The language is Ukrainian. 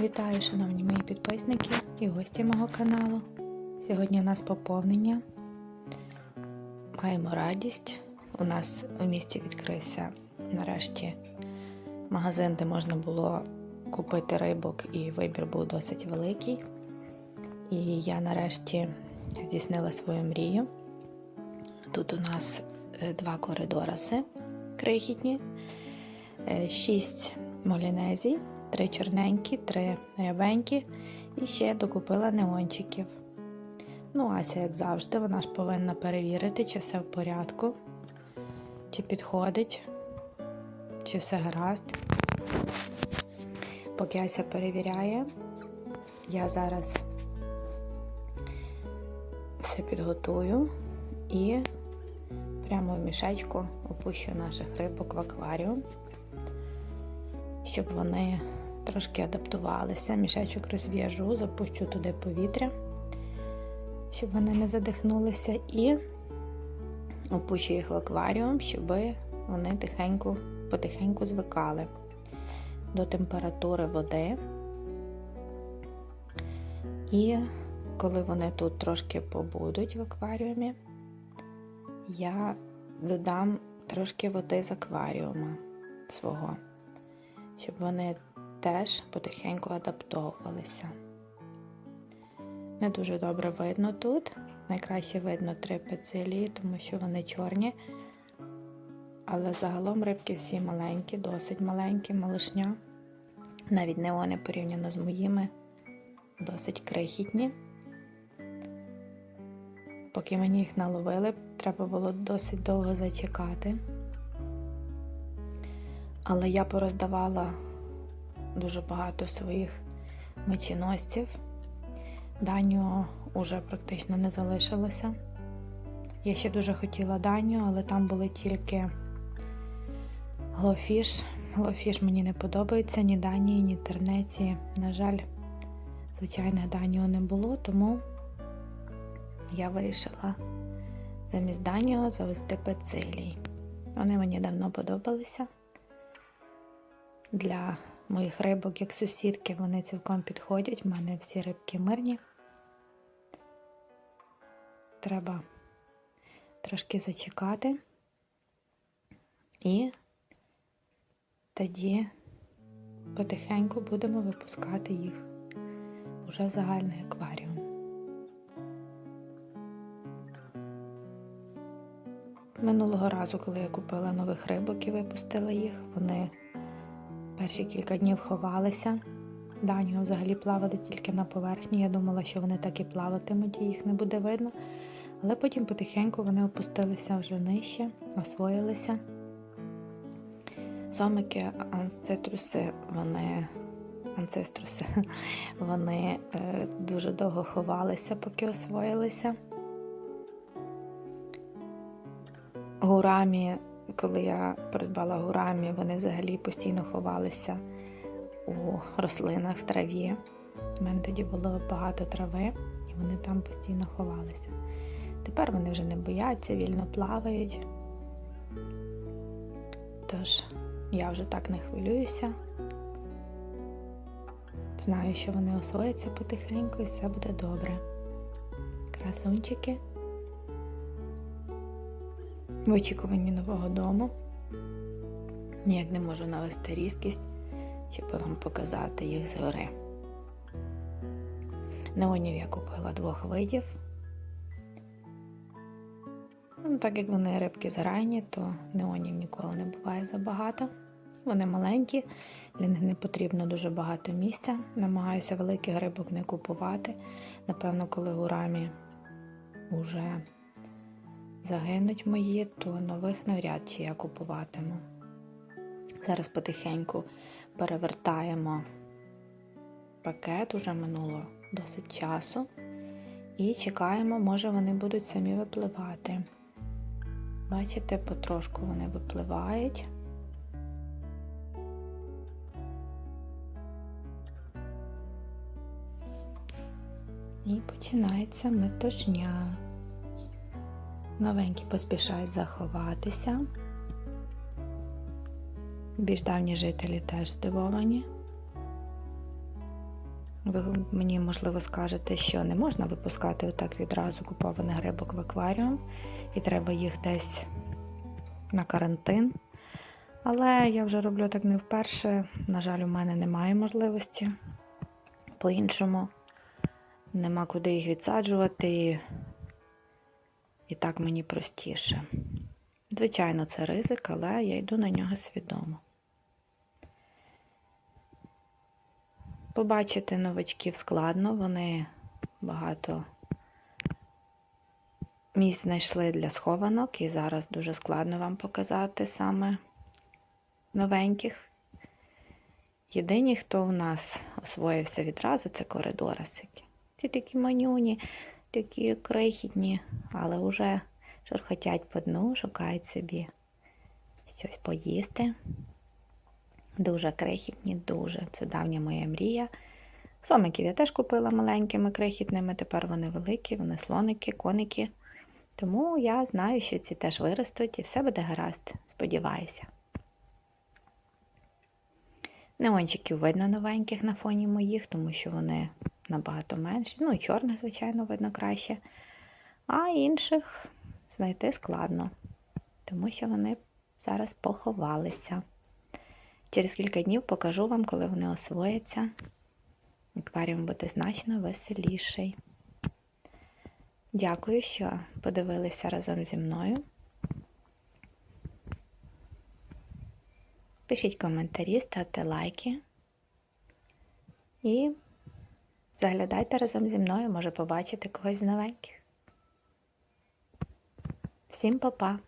Вітаю, шановні мої підписники і гості мого каналу. Сьогодні у нас поповнення. Маємо радість. У нас в місті відкрився нарешті магазин, де можна було купити рибок, і вибір був досить великий. І я нарешті здійснила свою мрію. Тут у нас е, два коридораси крихітні, е, шість молінезій, три чорненькі, три рябенькі і ще докупила неончиків. Ну, Ася, як завжди, вона ж повинна перевірити, чи все в порядку, чи підходить, чи все гаразд. Поки Ася перевіряє, я зараз все підготую і прямо в мішечку опущу наших рибок в акваріум, щоб вони трошки адаптувалися. Мішечок розв'яжу, запущу туди повітря, щоб вони не задихнулися, і опущу їх в акваріум, щоб вони тихенько, потихеньку звикали до температури води. І коли вони тут трошки побудуть в акваріумі, я додам трошки води з акваріума свого, щоб вони теж потихеньку адаптовувалися. Не дуже добре видно тут. Найкраще видно три пецилії, тому що вони чорні. Але загалом рибки всі маленькі, досить маленькі, малишня. Навіть не вони порівняно з моїми, досить крихітні. Поки мені їх наловили, треба було досить довго зачекати. Але я пороздавала дуже багато своїх меченосців. Даню уже практично не залишилося. Я ще дуже хотіла Даню, але там були тільки глофіш. Глофіш мені не подобається ні Данії, ні тернеці. На жаль, звичайних Даніо не було, тому я вирішила замість Даніо завести пецилій. Вони мені давно подобалися. Для моїх рибок, як сусідки, вони цілком підходять. У мене всі рибки мирні. Треба трошки зачекати. І тоді потихеньку будемо випускати їх уже в загальний акваріум. Минулого разу, коли я купила нових рибок і випустила їх, вони перші кілька днів ховалися. Даню взагалі плавали тільки на поверхні. Я думала, що вони так і плаватимуть, і їх не буде видно. Але потім потихеньку вони опустилися вже нижче, освоїлися. Сомики, анцеструси, вони анцеструси, вони е, дуже довго ховалися, поки освоїлися. Гурамі, коли я придбала гурамі, вони взагалі постійно ховалися у рослинах в траві. У мене тоді було багато трави, і вони там постійно ховалися. Тепер вони вже не бояться, вільно плавають. Тож, я вже так не хвилююся. Знаю, що вони освояться потихеньку і все буде добре. Красунчики. В очікуванні нового дому. Ніяк не можу навести різкість, щоб вам показати їх згори. Неонів я купила двох видів. Ну, Так як вони рибки зарані, то неонів ніколи не буває забагато. Вони маленькі, для них не потрібно дуже багато місця. Намагаюся великих рибок не купувати. Напевно, коли гурамі вже загинуть мої, то нових навряд чи я купуватиму. Зараз потихеньку перевертаємо пакет, уже минуло досить часу. І чекаємо, може вони будуть самі випливати. Бачите, потрошку вони випливають. І починається метушня. Новенькі поспішають заховатися. Більш давні жителі теж здивовані. Ви мені, можливо, скажете, що не можна випускати отак відразу купованих рибок в акваріум, і треба їх десь на карантин. Але я вже роблю так не вперше. На жаль, у мене немає можливості по-іншому. Нема куди їх відсаджувати. І, так мені простіше. Звичайно, це ризик, але я йду на нього свідомо. Побачити новачків складно, вони багато місць знайшли для схованок, і зараз дуже складно вам показати саме новеньких. Єдині, хто в нас освоївся відразу, це коридорасики. Ті такі манюні, такі крихітні, але вже шурхотять по дну, шукають собі щось поїсти. Дуже крихітні, дуже. Це давня моя мрія. Сомиків я теж купила маленькими крихітними, тепер вони великі, вони слоники, коники. Тому я знаю, що ці теж виростуть і все буде гаразд, сподіваюся. Неончиків видно новеньких на фоні моїх, тому що вони набагато менші. Ну і чорних, звичайно, видно краще. А інших знайти складно, тому що вони зараз поховалися. Через кілька днів покажу вам, коли вони освояться. Акваріум буде значно веселіший. Дякую, що подивилися разом зі мною. Пишіть коментарі, ставте лайки. І заглядайте разом зі мною, може побачити когось з новеньких. Всім па-па!